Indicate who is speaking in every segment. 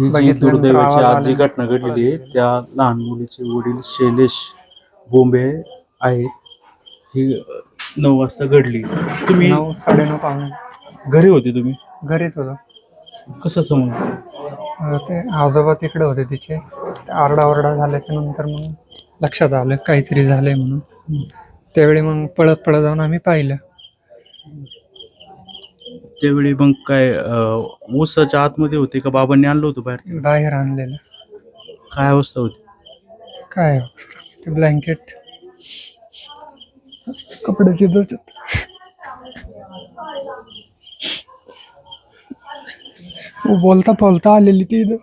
Speaker 1: ही जी दुर्दैवाची आज जी. घटना घडलेली आहे त्या लहान मुलीचे वडील शैलेश बोंबे आहेत. ही नऊ वाजता घडली. तुम्ही
Speaker 2: नऊ साडेनऊ पाहुणे
Speaker 1: घरी होते तुम्ही?
Speaker 2: घरीच होतो.
Speaker 1: कसं समज
Speaker 2: अं, ते आजोबा तिकडे होते तिचे. ते आरडाओरडा झाल्याच्यानंतर मग लक्षात आलं काहीतरी झालंय म्हणून. त्यावेळी मग पळत पळत जाऊन आम्ही पाहिलं.
Speaker 1: त्यावेळी मग काय अ, ऊसाच्या आतमध्ये होते का? बाबांनी आणलं होतं बाहेर?
Speaker 2: बाहेर आणलेलं.
Speaker 1: काय अवस्था होती?
Speaker 2: काय अवस्था? ते ब्लँकेट कपडे तिथंच आहेत. बोलता बोलता आलेली ती इथं.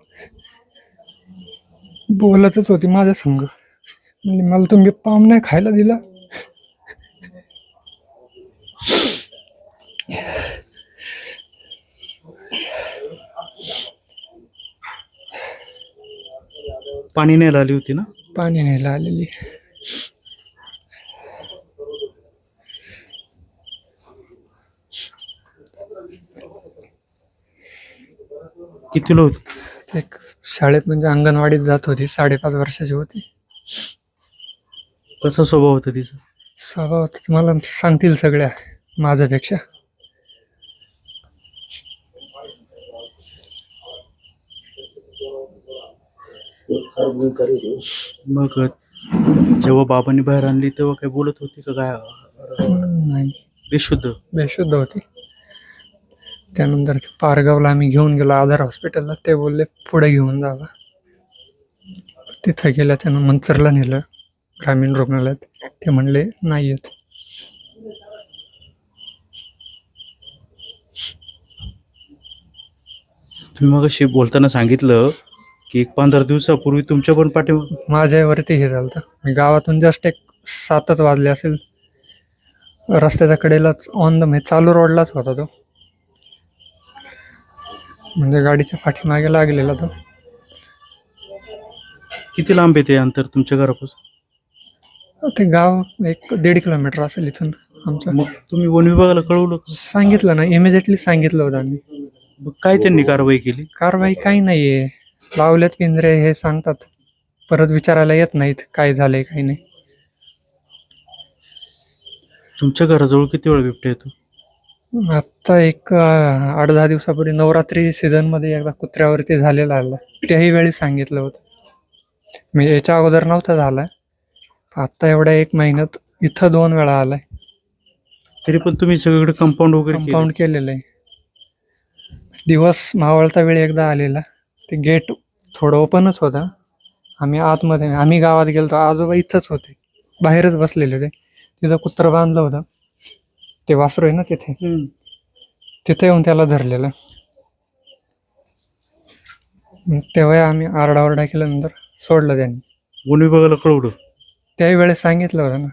Speaker 2: बोलतच होती माझ्या संग. म्हणजे मला तुम्ही पाम नाही खायला दिला?
Speaker 1: पाणी न्यायला आली होती ना?
Speaker 2: पाणी न्यायला आलेली.
Speaker 1: कितीला होती?
Speaker 2: ते एक शाळेत म्हणजे अंगणवाडीत जात होती साडेपाच वर्षाची होती.
Speaker 1: कसा स्वभाव होता तिचा?
Speaker 2: स्वभाव तुम्हाला सांगतील सगळ्या माझ्यापेक्षा.
Speaker 1: मग जेव्हा बाबांनी बाहेर आणली तेव्हा काय बोलत होती का? काय?
Speaker 2: नाही.
Speaker 1: बेशुद्ध.
Speaker 2: बेशुद्ध होती. त्यानंतर पारगावला आम्ही घेऊन गेलो आधार हॉस्पिटलला. ते बोलले पुढे घेऊन जावा तिथं गेल्याच्यानं मंचरला नेलं ग्रामीण रुग्णालयात. ते म्हणले नाही येत.
Speaker 1: तुम्ही मग अशी बोलताना सांगितलं की एक पंधरा दिवसापूर्वी तुमच्या पण पाठी
Speaker 2: माझ्यावरती हे झालं होतं. मी गावातून जस्ट एक सातच वाजले असेल. रस्त्याच्या कडेलाच ऑन द म्हणजे चालू रोडलाच होता तो. म्हणजे गाडीच्या पाठीमागे लागलेला तो.
Speaker 1: किती लांब येते अंतर तुमच्या घरापासून?
Speaker 2: ते गाव एक दीड किलोमीटर असेल इथून आमचं.
Speaker 1: मग तुम्ही वन विभागाला कळवलं का?
Speaker 2: सांगितलं ना इमिजिएटली सांगितलं होतं आम्ही.
Speaker 1: मग काय त्यांनी कारवाई केली?
Speaker 2: कारवाई काही नाही आहे लावल्यात पिंजरे हे सांगतात. परत विचारायला येत नाहीत काय झालंय काही नाही.
Speaker 1: तुमच्या घराजवळ किती वेळ बिबट्या येतो?
Speaker 2: आत्ता एक अं, आठ दहा दिवसापूर्वी नवरात्री सीझनमध्ये एकदा कुत्र्यावरती झालेला आला. त्याही वेळी सांगितलं होतं. म्हणजे याच्या अगोदर नव्हता झाला. आत्ता एवढ्या एक महिन्यात इथं दोन वेळा आलाय.
Speaker 1: तरी पण तुम्ही सगळीकडे कंपाऊंड वगैरे केलं.
Speaker 2: कंपाऊंड केलेलं आहे. दिवस मावळता वेळी एकदा आलेला. ते गेट थोडं ओपनच होतं. आम्ही आतमध्ये आम्ही गावात गेलो आजोबा इथंच होते. बाहेरच बसलेले होते. तिथं कुत्रं बांधलं होतं. ते वासरू आहे ना तिथे. तिथे येऊन त्याला धरलेलं. तेव्हा आम्ही आरडाओरडा केल्यानंतर सोडलं त्यांनी.
Speaker 1: वन विभागाला कळवलं?
Speaker 2: त्याही वेळेस सांगितलं होतं ना.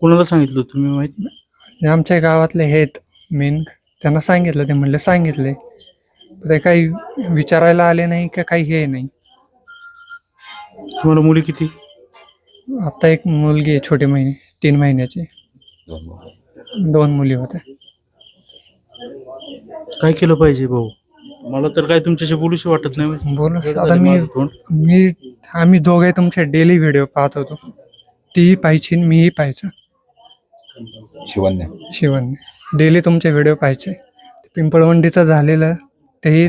Speaker 1: कोणाला सांगितलं तुम्ही माहीत
Speaker 2: आमच्या गावातले आहेत मेन. त्यांना सांगितलं ते म्हणले सांगितले. ते काही विचारायला आले नाही का काही हे नाही.
Speaker 1: तुम्हाला मुली किती?
Speaker 2: आता एक मुलगी आहे छोटी महिने तीन महिन्याची. दोन मुली होत्या.
Speaker 1: काय केलं पाहिजे भाऊ? मला तर काय तुमच्याशी बोलूशी वाटत नाही.
Speaker 2: बोल आता मी. मी आम्ही दोघे तुमचे डेली व्हिडिओ पाहत होतो. तीही पाहायची आणि मीही पाहायचं.
Speaker 3: शिवन्य
Speaker 2: शिवण डेली तुमचे व्हिडिओ पाहायचे. पिंपळवंडीचं झालेलं तेही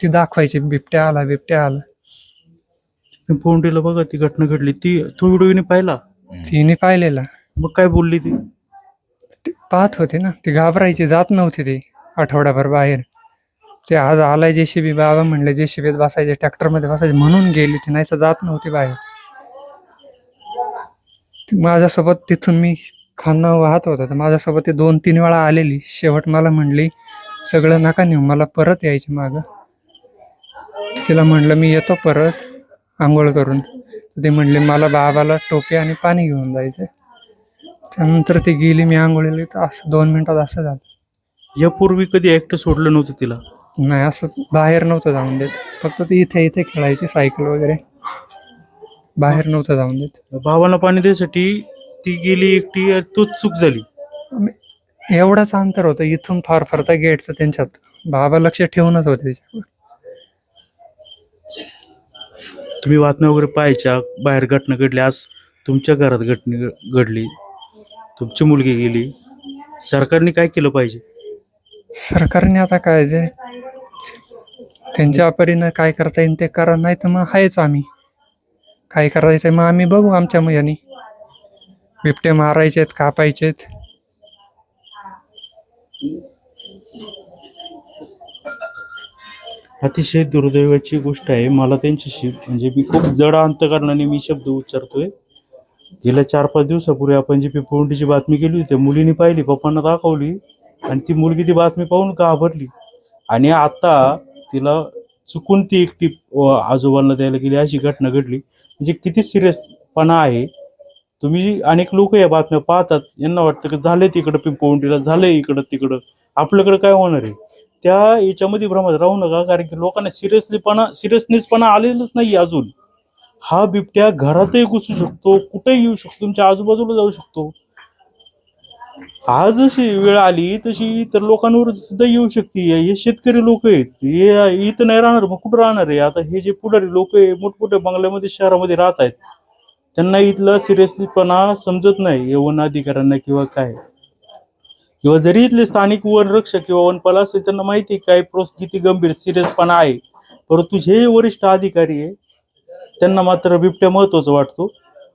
Speaker 2: ती दाखवायची बिबट्या आला बिबट्या आला.
Speaker 1: पिंपवंडीला बघा ती घटना घडली. ती तो व्हिडिओने पाहिला.
Speaker 2: तिने पाहिलेला.
Speaker 1: मग काय बोलली ती?
Speaker 2: ती पाहत होते ना ती घाबरायची जात नव्हती ती आठवड्याभर बाहेर. ते आज आलाय जेसीबी बाबा म्हणले जेसीबीत बसायचे ट्रॅक्टरमध्ये बसायचे म्हणून गेली ती नाही तर जात नव्हती बाहेर. ती माझ्यासोबत तिथून मी खाणं वाहत होतं तर माझ्यासोबत ती दोन तीन वेळा आलेली. शेवट मला म्हणली सगळं नका नेऊ मला परत यायचे मागं. तिला म्हणलं मी येतो परत आंघोळ करून. ती म्हणली मला बाबाला टोपी आणि पाणी घेऊन जायचं त्यानंतर ती गेली मी आंघोळीला तर असं दोन मिनिटात असं झालं.
Speaker 1: यापूर्वी कधी एकटं सोडलं नव्हतं तिला?
Speaker 2: नाही असं बाहेर नव्हतं जाऊन देत. फक्त ती इथे इथे खेळायची सायकल वगैरे. बाहेर नव्हतं जाऊन देत.
Speaker 1: भावाला पाणी द्यायसाठी ती गेली एकटी तोच चूक झाली.
Speaker 2: एवढंच अंतर होतं. इथून फार फार त्या गेटचं त्यांच्यात बाबा लक्ष ठेवूनच होते त्याच्यावर.
Speaker 1: तुम्ही बातम्या वगैरे पाहायच्या बाहेर घटना घडली आज तुमच्या घरात घटना घडली तुमची मुलगी गेली सरकारने काय केलं पाहिजे?
Speaker 2: सरकारने आता काय जे त्यांच्या परीनं काय करता येईल ते करा नाही तर मग आहेच आम्ही. काय करायचं मग आम्ही बघू आमच्या मयाने. बिबटे मारायचेत कापायचेत.
Speaker 1: अतिशय दुर्दैवाची गोष्ट आहे. मला त्यांच्याशी म्हणजे मी खूप जड अंतकरणाने मी शब्द उच्चारतोय. गेल्या चार पाच दिवसापूर्वी आपण जी पिपवंडीची बातमी केली होती त्या मुलीने पाहिली पप्पांना दाखवली आणि ती मुलगी ती बातमी पाहून घाबरली. आणि आता तिला चुकून ती एकटी आजोबांना द्यायला गेली अशी घटना घडली. म्हणजे किती सिरियसपणा आहे. तुम्ही अनेक लोक या बातम्या पाहतात. यांना वाटतं की झालंय तिकडं पिंपवंडीला झालंय इकडं तिकडं. आपल्याकडं काय होणार आहे? त्या याच्यामध्ये भ्रमात राहू नका कारण की लोकांना सिरियसलीपणा सिरियसनेसपणा आलेलंच नाही अजून. हा बिबट्या घरातही घुसू शकतो कुठेही येऊ शकतो तुमच्या आजूबाजूला जाऊ शकतो. आज जशी वेळ आली तशी इतर लोकांवर सुद्धा येऊ शकते. हे शेतकरी लोक आहेत. हे इथं नाही राहणार मग कुठं राहणार आहे? आता हे जे पुढारी लोक आहे मोठमोठ्या बंगल्यामध्ये शहरामध्ये राहत आहेत. त्यांना इथलं सिरियसलीपणा समजत नाही वन अधिकाऱ्यांना किंवा काय? किंवा जरी इथले स्थानिक वनरक्षक किंवा वनपाल असेल त्यांना माहिती आहे काय प्रोस किती गंभीर सिरियसपणा आहे. परंतु जे वरिष्ठ अधिकारी आहे त्यांना मात्र बिबट्या महत्वाचं वाटतो.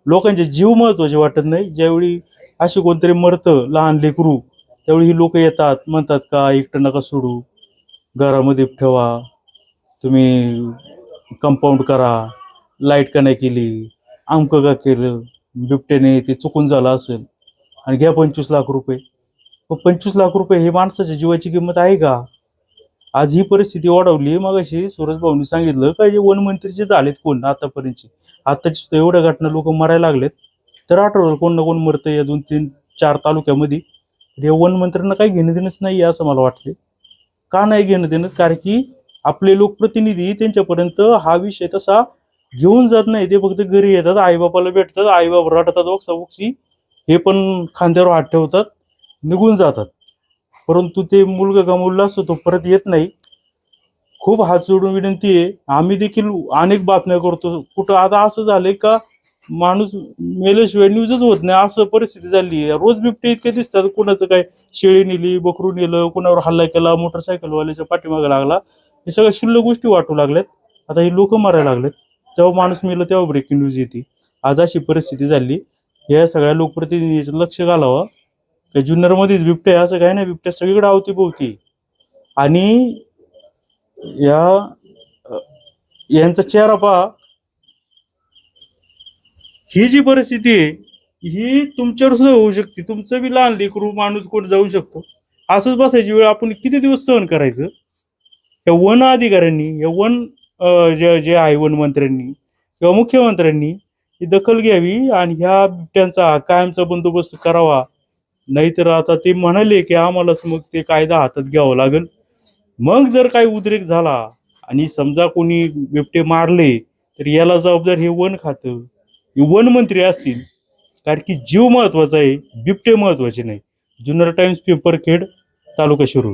Speaker 1: लोकांचे जीव महत्त्वाचे वाटत नाही. ज्यावेळी असे कोणतरी मरतं लहान लेकरू त्यावेळी ही लोक येतात म्हणतात का एकटं नका सोडू. घरामध्ये ठेवा. तुम्ही कंपाऊंड करा. लाइट का नाही केली. आमकं का केलं? बिबट्याने ते चुकून झालं असेल. आणि घ्या पंचवीस लाख रुपये. मग पंचवीस लाख रुपये हे माणसाच्या जीवाची किंमत आहे का? आज ही परिस्थिती वाढवली मग अशी सूरजभाऊंनी भाऊनी सांगितलं का जे वनमंत्री जे झालेत कोण आतापर्यंतचे? आत्ताची सुद्धा एवढ्या घटना लोक मरायला लागलेत. तर आठवलं कोण ना कोण मरतं या दोन तीन चार तालुक्यामध्ये. हे वनमंत्र्यांना काही घेणं देणंच नाही आहे असं मला वाटते का नाही घेणं देणं? कारण की आपले लोकप्रतिनिधी त्यांच्यापर्यंत हा विषय तसा घेऊन जात नाही ते फक्त घरी येतात आईबापाला भेटतात आईबाप रडतात ओक्साबोक्सी हे पण खांद्यावर हात ठेवतात निघून जातात. परंतु ते मुलगा गमावला असतो तो परत येत नाही. खूप हात जोडून विनंती आहे. आम्ही देखील अनेक बातम्या करतो. कुठं आता असं झालंय का माणूस मेल्याशिवाय न्यूजच होत नाही. असं परिस्थिती झाली आहे. रोज बिबटे इतके दिसतात. कोणाचं काय शेळी नेली बकरू नेलं कोणावर हल्ला केला मोटरसायकलवाल्याच्या पाठीमागे लागला. हे सगळ्या शुल्लक गोष्टी वाटू लागल्यात. आता हे लोक मरायला लागलेत. जेव्हा माणूस मेलं तेव्हा ब्रेकिंग न्यूज येते. आज अशी परिस्थिती झाली. या सगळ्या लोकप्रतिनिधीचं लक्ष घालावं. त्या जुन्नरमध्येच बिबट्या असं काही नाही. बिबट्या सगळीकडे अवतीभोवती. आणि या यांचा चेहरा पहा. ही जी परिस्थिती आहे ही तुमच्यावर सुद्धा होऊ शकते. तुमचं बी लहान लेकरू माणूस कोण जाऊ शकतो? असंच बसायची वेळ आपण किती दिवस सहन करायचं? या वन अधिकाऱ्यांनी या वन जे जे आहे वनमंत्र्यांनी किंवा मुख्यमंत्र्यांनी ही दखल घ्यावी आणि ह्या बिबट्यांचा कायमचा बंदोबस्त करावा. नाहीतर आता ते म्हणाले की आम्हालाच मग ते कायदा हातात घ्यावा लागेल. मग जर काही उद्रेक झाला आणि समजा कोणी बिबटे मारले तर याला जबाबदार हे वन खातं. हे वनमंत्री असतील. कारण की जीव महत्त्वाचा आहे बिबटे महत्त्वाचे नाही. Junnar Times paper Khed taluka Shirur.